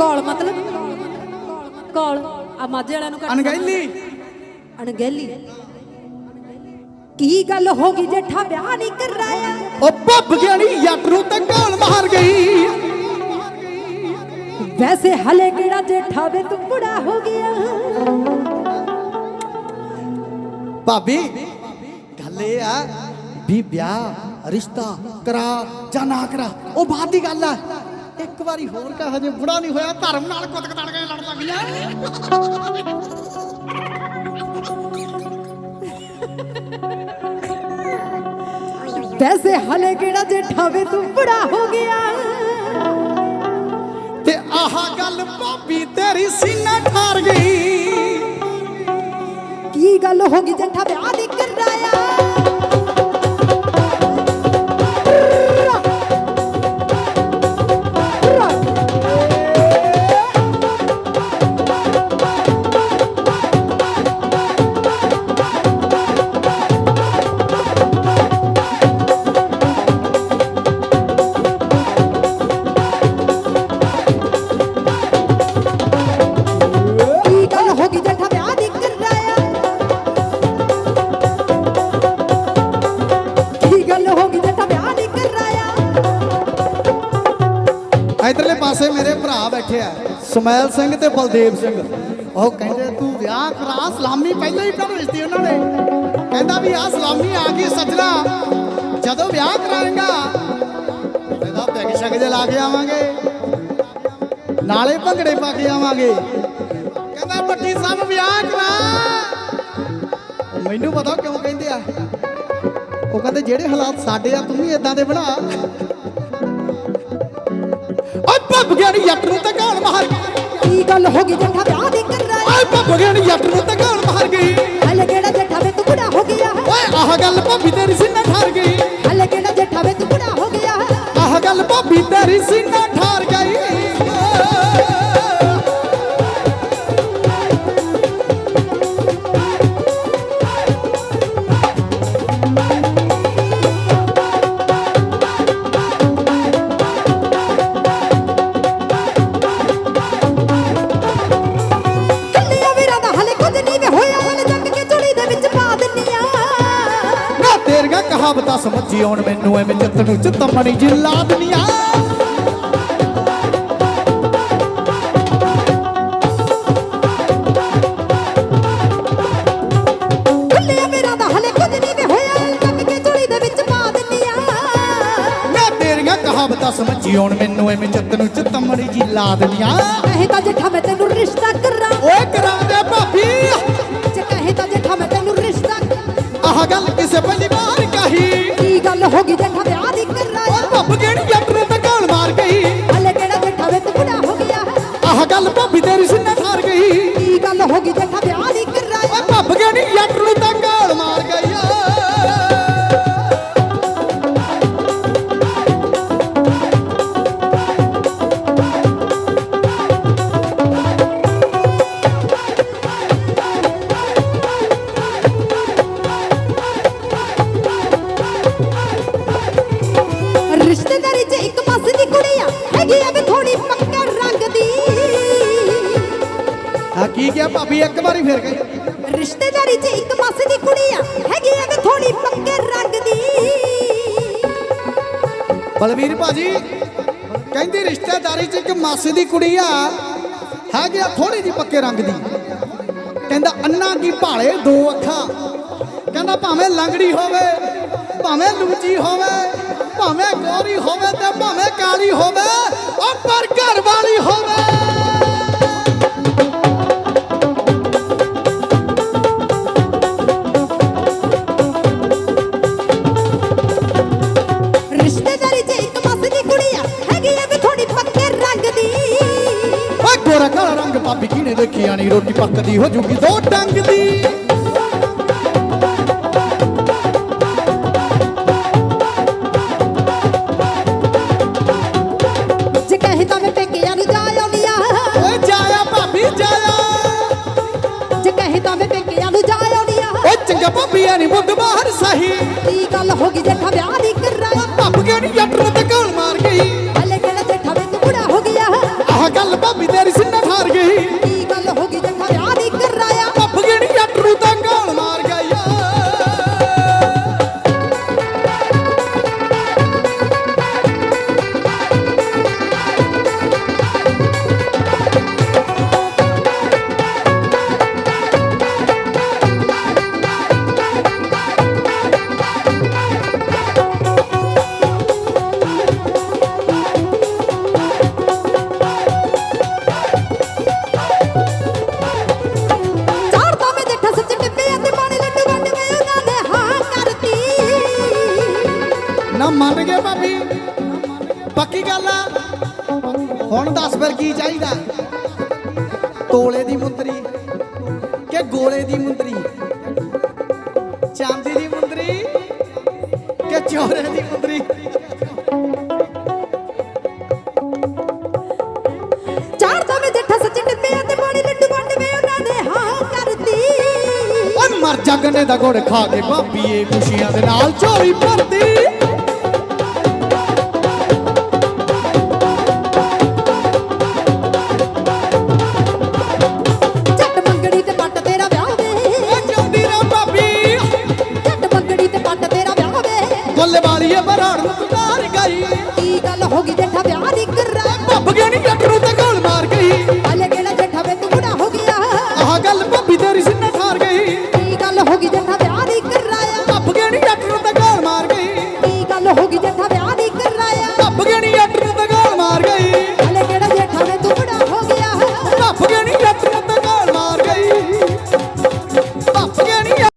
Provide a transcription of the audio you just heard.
Call ਮਤਲਬ? Call ਆ ਮਾਝੇ ਵਾਲਿਆਂ ਨੂੰ ਅਣਗਹਿਲੀ। ਅਣਗਹਿਲੀ। ਕੀ ਗੱਲ ਹੋ ਗਈ ਜੇਠਾ ਵਿਆਹ ਨਹੀਂ ਕਰਾਇਆ? ਉਹ ਭੱਬ ਗਿਆ ਨੀ ਜੱਟ ਨੂੰ ਤੇ ਗਾਲ ਮਾਰ ਗਈ। ਵੈਸੇ ਹਲੇ ਕਿਹੜਾ ਜੇਠਾ ਵੇ ਤੂੰ ਬੁੜਾ ਹੋ ਗਿਆ? ਭਾਬੀ ਗੱਲ ਇਹ ਆ ਵੀ ਵਿਆਹ ਰਿਸ਼ਤਾ ਕਰਾ ਜਾਂ ਨਾ ਕਰਾ ਉਹ ਬਾਅਦ ਦੀ ਗੱਲ ਆ। ਇੱਕ ਵਾਰੀ ਹੋਰ ਕਹ, ਹਜੇ ਬੁੜਾ ਨਹੀਂ ਹੋਇਆ, ਧਰਮ ਨਾਲ ਕੁੱਤ ਕਤੜ ਕੇ ਲੜ ਲੱਗ ਵੈਸੇ ਹਲੇ ਕਿਹੜਾ ਜੇਠਾ ਵੇ, ਤੂੰ ਬੁੜਾ ਹੋ ਗਿਆ। ਤੇ ਆਹ ਗੱਲ ਭਾਬੀ ਤੇਰੀ ਸੀਨਾ ਠਾਰ ਗਈ। ਕੀ ਗੱਲ ਹੋ ਗਈ ਜੇਠਾ ਵਿਆਹ ਨਹੀਂ ਕਰਾਇਆ ਭਰਾ ਬੈਠੇ ਸਮੈਲ ਸਿੰਘ ਤੇ ਬਲਦੇਵ ਸਿੰਘ। ਉਹ ਕਹਿੰਦੇ, ਤੂੰ ਵਿਆਹ ਕਰਾ, ਸਲਾਮੀ ਪਹਿਲਾਂ ਹੀ ਕਰ ਦਿੱਤੀ ਉਹਨਾਂ ਨੇ। ਕਹਿੰਦਾ ਵੀ ਆ ਸਲਾਮੀ ਆ ਗਈ ਸੱਜਣਾ, ਜਦੋਂ ਵਿਆਹ ਕਰਾਏਗਾ ਇਹਦਾ ਪੈਗ ਸ਼ਗ ਜੇ ਲਾ ਕੇ ਆਵਾਂਗੇ, ਨਾਲੇ ਭੰਗੜੇ ਪਾ ਕੇ ਆਵਾਂਗੇ। ਕਹਿੰਦਾ, ਵੱਡੀ ਸਾਹਿਬ, ਵਿਆਹ ਕਰਾ। ਮੈਨੂੰ ਪਤਾ ਕਿਉਂ ਕਹਿੰਦੇ ਆ। ਉਹ ਕਹਿੰਦੇ, ਜਿਹੜੇ ਹਾਲਾਤ ਸਾਡੇ ਆ, ਤੂੰ ਵੀ ਇਦਾਂ ਦੇ ਬਣਾ। ਭੱਬ ਗਿਆ ਨੀ ਜੱਟ ਨੂੰ ਤੇ ਗਾਲ ਮਾਰ ਗਈ। ਕੀ ਗੱਲ ਹੋ ਗਈ? ਜੇਠਾ ਵਿਆਹ ਨਹੀਂ ਕਰਾਇਆ ਓਏ ਭੱਬ ਗਿਆ ਨੀ ਜੱਟ ਨੂੰ ਤੇ ਗਾਲ ਮਾਰ ਗਈ। ਹਲੇ ਕਿਹੜਾ ਜੇਠਾ ਵੇ ਤੂੰ ਬੁੜਾ ਹੋ ਗਿਆ ਓਏ ਆਹ ਗੱਲ ਭਾਬੀ ਤੇਰੀ ਸੀਨਾ ਠਾਰ ਗਈ। ਹਲੇ ਕਿਹੜਾ ਜੇਠਾ ਵੇ ਤੂੰ ਬੁੜਾ ਹੋ ਗਿਆ ਆਹ ਗੱਲ ਭਾਬੀ ਤੇਰੀ ਸੀਨਾ ਠਾਰ ਕਹਾਵਤਾਂ ਸਮਝੀ ਆਉਣ ਮੈਨੂੰ ਐਵੇਂ ਚਿੱਤ ਨੂੰ ਚਿੱਤਮਣੀ ਜਿਲਾ ਦੁਨੀਆ। ਕਹਾਵਤਾਂ ਸਮਝੀ ਆਉਣ ਮੈਨੂੰ ਐਵੇਂ ਚਿੱਤ ਨੂੰ ਚਿੱਤਮਣੀ ਜਿਲਾ ਦੁਨੀਆ। ਕਹੇ ਤਾਂ ਜੇਠਾ ਮੈਂ ਤੈਨੂੰ ਰਿਸ਼ਤਾ ਕਰਾਂ। ਓਏ ਕਰਾ ਦੇ ਭਾਬੀ। ਜੇ ਕਹੇ ਤਾਂ ਜੇਠਾ ਮੈਂ ਤੈਨੂੰ ਰਿਸ਼ਤਾ ਆਹ ਗੱਲ ਕਿਸੇ ਕੀ ਗੱਲ ਹੋ ਗਈ ਜੇਠਾ ਵਿਆਹ ਦੀ ਕਰਾਇਆ ਓਏ ਭੱਬ ਜਿਹੜੀ ਜੱਟ ਹੈਗੀ ਵੀ ਥੋੜੀ ਪੱਕਾ ਰੰਗ ਦੀ ਆ ਕੀ ਕਿਹਾ ਭਾਬੀ ਇੱਕ ਵਾਰੀ ਫੇਰ ਗਈ ਰਿਸ਼ਤੇਦਾਰੀ 'ਚ ਇੱਕ ਪਾਸੇ ਦੀ ਕੁੜੀ ਆ ਹੈਗੀ ਵੀ ਥੋੜੀ ਪੱਕੇ ਰੰਗ ਦੀ ਬਲਵੀਰ ਭਾਜੀ ਕਹਿੰਦੀ ਰਿਸ਼ਤੇਦਾਰੀ 'ਚ ਇੱਕ ਮਾਸੀ ਦੀ ਕੁੜੀ ਆ ਹੈਗੀ ਆ ਥੋੜੀ ਜੀ ਪੱਕੇ ਰੰਗ ਦੀ। ਕਹਿੰਦਾ ਅੰਨਾ ਕੀ ਭਾਲੇ ਦੋ ਅੱਖਾਂ। ਕਹਿੰਦਾ ਭਾਵੇਂ ਲੰਗੜੀ ਹੋਵੇ ਭਾਵੇਂ ਲੂਚੀ ਹੋਵੇ ਭਾਵੇਂ ਗੋਰੀ ਹੋਵੇ ਤੇ ਭਾਵੇਂ ਕਾਲੀ ਹੋਵੇ ਉਹ ਪਰ ਘਰ ਵਾਲੀ ਹੋਵੇ। ਕਾਲਾ ਰੰਗ ਕਿਨੇ ਦੇਖੀ ਆਣੀ ਰੋਟੀ ਪੱਕਦੀ ਹੋ ਜੂਗੀ ਦੋ ਡੰਗ ਦੀ। ਚੰਗਾ ਭਾਬੀ ਮੁੱਗ ਬਾਹਰ ਸਹੀ। ਕੀ ਗੱਲ ਹੋ ਗਈ ਜੇਠਾ ਵਿਆਹ ਦੀ? ਚਾਹੀਦਾ। ਤੋਲੇ ਦੀ ਮੁੰਦਰੀ ਕਿ ਗੋਲੇ ਦੀ ਮੁੰਦਰੀ? ਚਾਂਦੀ ਦੀ ਮੁੰਦਰੀ ਕਿ ਚੋਰੇ ਦੀ ਮੁੰਦਰੀ? ਚਾੜਦਾ ਵੇ ਜੱਠਾ ਸੱਚ ਡੱਬਿਆਂ ਤੇ ਪਾਣੀ ਲੱਡੂ ਵੰਡ ਵੇ ਉਹਨਾਂ ਨੇ ਹਾਂ ਕਰਤੀ ਓਏ ਮਰ ਜਾ ਗੰਨੇ ਦਾ ਗੁੜ ਖਾ ਕੇ ਭਾਬੀਏ ਖੁਸ਼ੀਆਂ ਦੇ ਨਾਲ ਝੋਲੀ ਭਰਦੀ। ਗੋਲੇ ਨੂੰ ਤੁਦਾਰ ਗਈ। ਕੀ ਗੱਲ ਹੋ ਗਈ ਜੱਠਾ